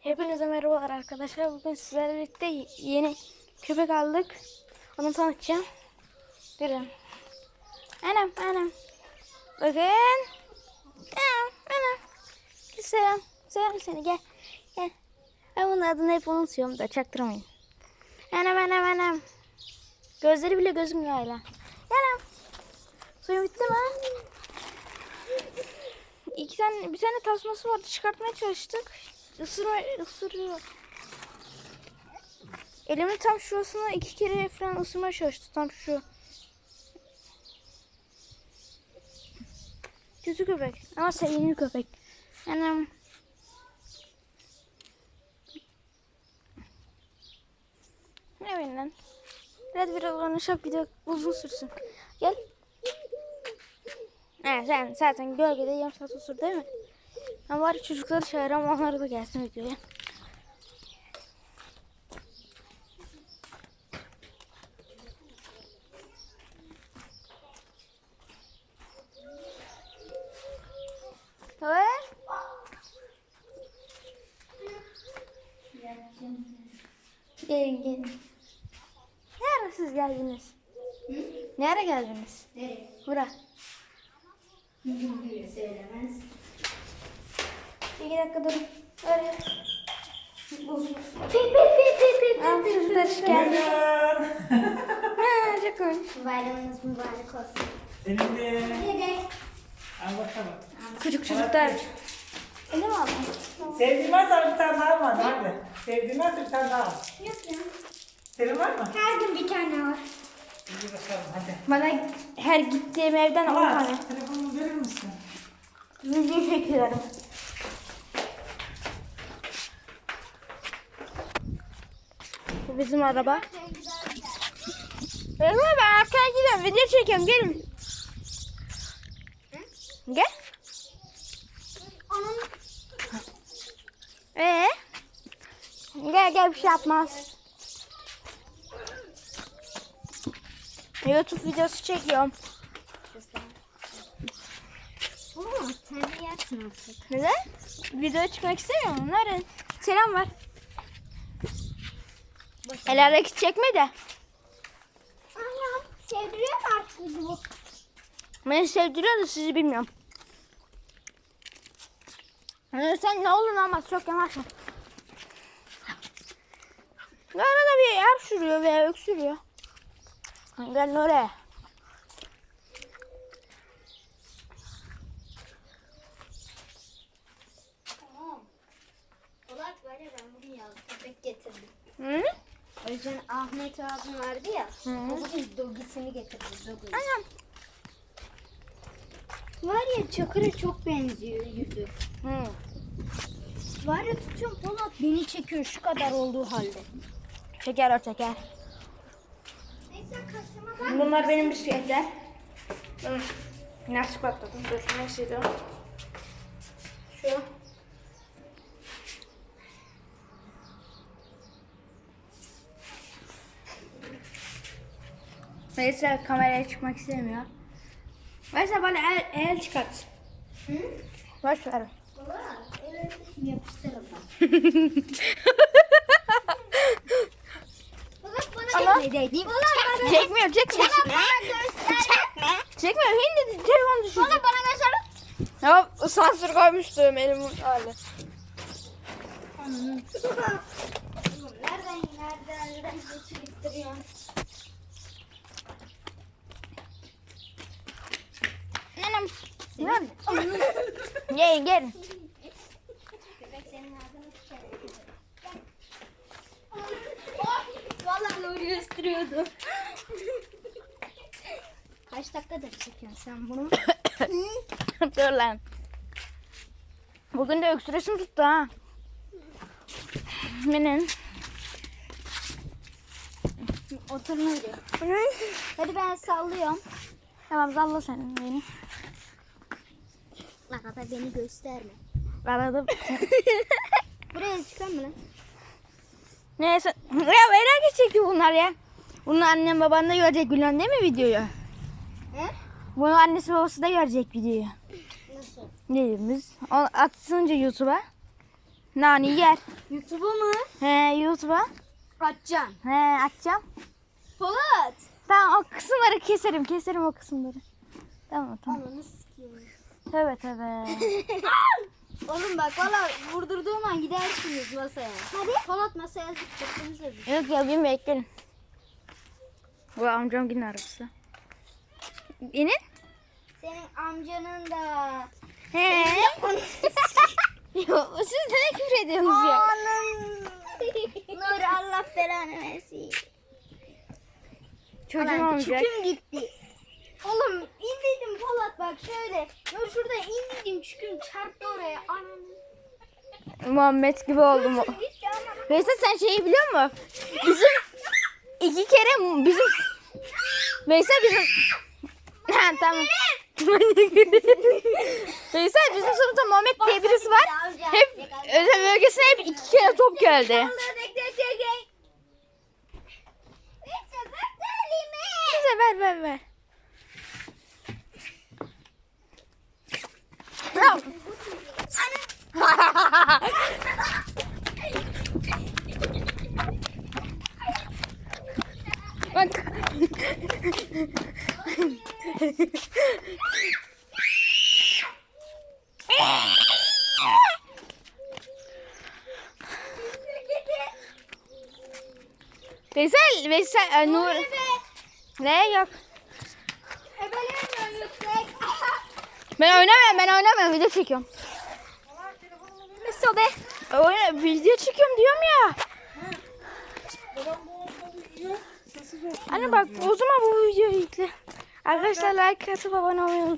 Hepinize merhabalar arkadaşlar. Bugün sizlerle birlikte yeni köpek aldık. Onu tanıtacağım. Durun. Anam anam. Bakın. Anam anam. Selam. Selam seni gel. Gel. Ben bunun adını hep unutuyorum da çaktırmayın. Anam anam anam. Gözleri bile gözükmüyor hala. Anam. Suyun bitti mi? İki tane, bir tane tasması vardı çıkartmaya çalıştık. Isırma, ısırıyor. Elimin tam şurasına iki kere falan ısırmaya çalıştı. Tam şu. Kötü köpek. Ama sevimli köpek. Anam. Ne bileyim lan. Biraz biraz bir de uzun sürsün. Gel. He sen zaten gölgede yarım saat otur değil mi? Ben bari çocukları çağırayım onlar da gelsin videoya. Evet. Gelin gelin. Ne ara siz geldiniz? Ne ara geldiniz? Nereye? Bura. Söylemez. İki dakika durun. Öyle. Bozulur. Pip pip pip pip pip. Al çocuklar hoş geldi. Ha, çok hoş. Bayramınız mübarek olsun. Senin de. Nereye? Al bakalım. Çocuk çocuklar. Öyle mi aldın? Sevdiğin varsa bir tane daha var. Hadi. Sevdiğin varsa bir tane daha al. Yok ya. Senin var mı? Her gün bir tane var. İyi bakalım hadi. Bana her gittiğim evden 10 Ama tane. telefonumu verir misin? Video çekiyorum. Bizim araba. Emre ben arkaya gidiyorum. Video çekiyorum. Gelin. Gel. Onun Ee? Gel gel bir şey yapmaz. YouTube videosu çekiyorum. Oo, artık. Neden? Video çıkmak istemiyorum. Nerede? Selam var. El hareket çekme de. Ayağım sevdiriyor artık bu. Beni sevdiriyor da sizi bilmiyorum. Yani sen ne olur ama çok yanarsın. Arada bir yer sürüyor veya öksürüyor. Gel oraya. Tamam. Polat var ya ben bugün yazdım. Köpek getirdim. Hı? Yüzden Ahmet abim vardı ya. Hı. O bugün dogisini getirdi. Dogi. Anam. Var ya Çakır'a çok benziyor yüzü. Hı. Var ya tutuyorum Polat beni çekiyor şu kadar olduğu halde. Çeker o çeker. Neyse kaşıma Bunlar benim bisikletler. Hı. Nasıl patladım? Dur nasıl Şu. Neyse kameraya çıkmak istemiyor. Neyse bana el, el çıkart. Hı? Boş ver. Yapıştırın bak. Polat bana Ama- çekme bana Çekmiyor, çekmiyor. Bana göster. Çekmiyor. Hindi telefon düşürdü. Polat bana göster. Ya sansür koymuştum elim hali. Nereden nereden nereden geçirip duruyorsun? Lan. Ağzını sıçarım. Vallahi Nuri ıstırıyordu. Kaç dakikadır çekiyorsun sen bunu? Dur lan. Bugün de öksüresim tuttu ha. Benim. Otur Nuri. Hadi ben sallıyorum. Tamam salla sen beni. Arada beni gösterme. Aradım. Buraya çıkar mı lan? Neyse. Ya merak çekti bunlar ya. Bunu annem baban da görecek biliyorsun değil mi videoyu? He? Bunu annesi babası da görecek videoyu. Nasıl? Dediğimiz. O atsınca YouTube'a. Nani yer. YouTube'a mı? He YouTube'a. Açacaksın. He açacağım. Polat. Tamam o kısımları keserim. Keserim o kısımları. Tamam tamam. Ananı sikeyim. Tövbe tövbe. Oğlum bak valla vurdurduğum an gidersiniz masaya. Hadi. Polat masaya zıplattınız da Yok ya bin bekleyin. Bu amcam günün arabası. İnin. Senin amcanın da. He. Yok siz ne küfür ediyorsunuz ya? Anam. Nur Allah belanı versin. Çocuğum olmayacak. Çüküm gitti. Oğlum indiydim Polat bak şöyle. Nur şurada indiydim çüküm çarptı oraya. Anam. Muhammed gibi oldum. anam. Veysel sen şeyi biliyor musun? Bizim iki kere bizim Veysel bizim ha tamam. Veysel bizim sınıfta Muhammed diye birisi var. Hep özel bölgesine hep iki kere top geldi. Neyse ver ver ver. Bravo. Bak. Veysel, Veysel, e, Nur. Ne yok. Ben oynamıyorum, ben oynamıyorum. Video çekiyorum. Neyse be. Oyna, video çekiyorum diyorum ya. Anne bak o zaman bu videoyu yükle. Arkadaşlar like atıp abone olmayı